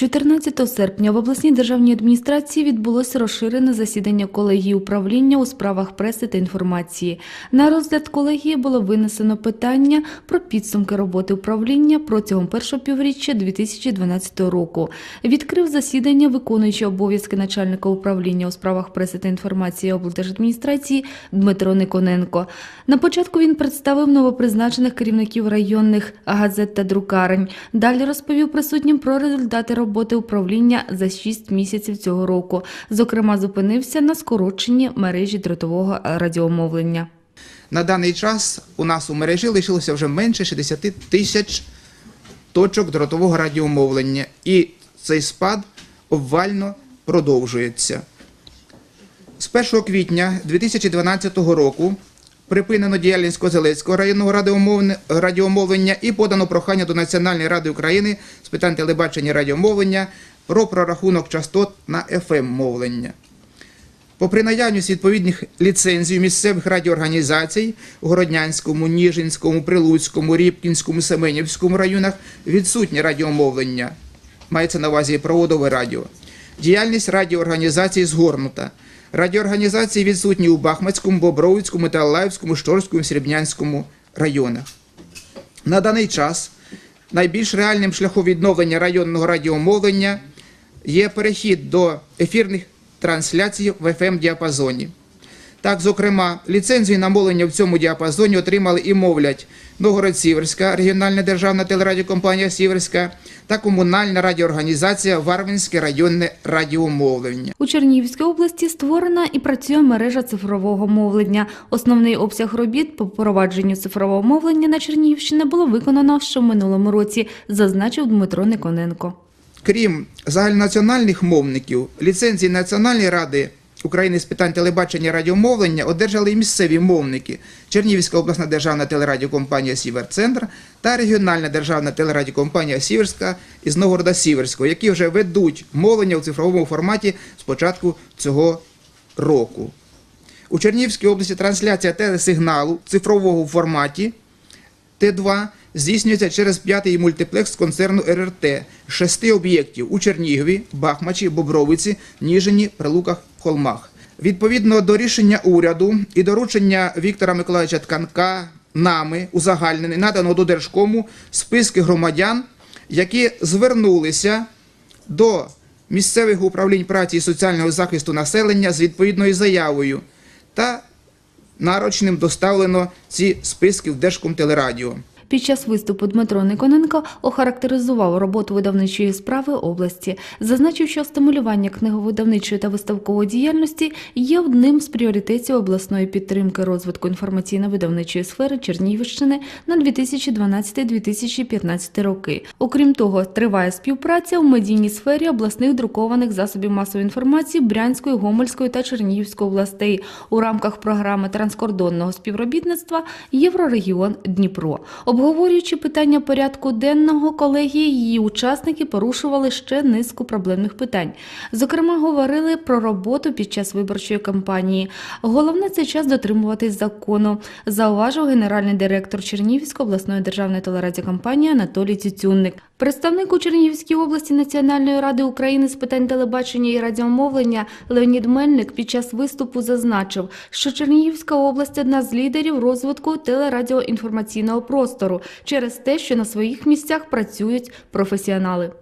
14 серпня в обласній державній адміністрації відбулося розширене засідання колегії управління у справах преси та інформації. На розгляд колегії було винесено питання про підсумки роботи управління протягом першого півріччя 2012 року. Відкрив засідання виконуючий обов'язки начальника управління у справах преси та інформації облдержадміністрації Дмитро Никоненко. На початку він представив новопризначених керівників районних газет та друкарень. Далі розповів присутнім про результати роботи управління за 6 місяців цього року. Зокрема, зупинився на скороченні мережі дротового радіомовлення. На даний час у нас у мережі лишилося вже менше 60 тисяч точок дротового радіомовлення, і цей спад обвально продовжується. З 1 квітня 2012 року припинено діяльність Козелецького районного радіомовлення і подано прохання до Національної ради України з питань телебачення і радіомовлення про прорахунок частот на ФМ-мовлення. Попри наявність відповідних ліцензій місцевих радіоорганізацій у Городнянському, Ніжинському, Прилуцькому, Рібкінському, Семенівському районах відсутнє радіомовлення. Мається на увазі проводове радіо. Діяльність радіоорганізацій згорнута. Радіоорганізації відсутні у Бахмацькому, Бобровицькому, Металлаївському, Шторському, Срібнянському районах. На даний час найбільш реальним шляхом відновлення районного радіомовлення є перехід до ефірних трансляцій в fm діапазоні. Так, зокрема, ліцензію на мовлення в цьому діапазоні отримали і мовлять Новгород-Сіверська регіональна державна телерадіокомпанія Сіверська та комунальна радіоорганізація Варвинське районне радіомовлення. У Чернігівській області створена і працює мережа цифрового мовлення. Основний обсяг робіт по впровадженню цифрового мовлення на Чернігівщині було виконано ще в минулому році, зазначив Дмитро Никоненко. Крім загальнонаціональних мовників, ліцензії Національної ради України з питань телебачення і радіомовлення одержали і місцеві мовники Чернігівська обласна державна телерадіокомпанія Сіверцентр та регіональна державна телерадіокомпанія Сіверська із Новгорода Сіверського, які вже ведуть мовлення у цифровому форматі з початку цього року. У Чернігівській області трансляція телесигналу в цифровому форматі Т2 здійснюється через п'ятий мультиплекс концерну РРТ шести об'єктів у Чернігові, Бахмачі, Бобровиці, Ніжині, Прилуках, Холмах. Відповідно до рішення уряду і доручення Віктора Миколаївича Тканка нами узагальнений надано до Держкому списки громадян, які звернулися до місцевих управлінь праці і соціального захисту населення з відповідною заявою та нарочним доставлено ці списки в Держкомтелерадіо. Під час виступу Дмитро Никоненко охарактеризував роботу видавничої справи області, зазначив, що стимулювання книговидавничої та виставкової діяльності є одним з пріоритетів обласної підтримки розвитку інформаційно-видавничої сфери Чернігівщини на 2012-2015 роки. Окрім того, триває співпраця у медійній сфері обласних друкованих засобів масової інформації Брянської, Гомельської та Чернігівської областей у рамках програми транскордонного співробітництва Єврорегіон Дніпро. Обговорюючи питання порядку денного колегії, її учасники порушували ще низку проблемних питань. Зокрема, говорили про роботу під час виборчої кампанії. Головне цей час дотримуватись закону, зауважив генеральний директор Чернігівської обласної державної телерадіокомпанії Анатолій Цюцюнник. Представник у Чернігівській області Національної ради України з питань телебачення і радіомовлення Леонід Мельник під час виступу зазначив, що Чернігівська область одна з лідерів розвитку телерадіоінформаційного простору через те, що на своїх місцях працюють професіонали.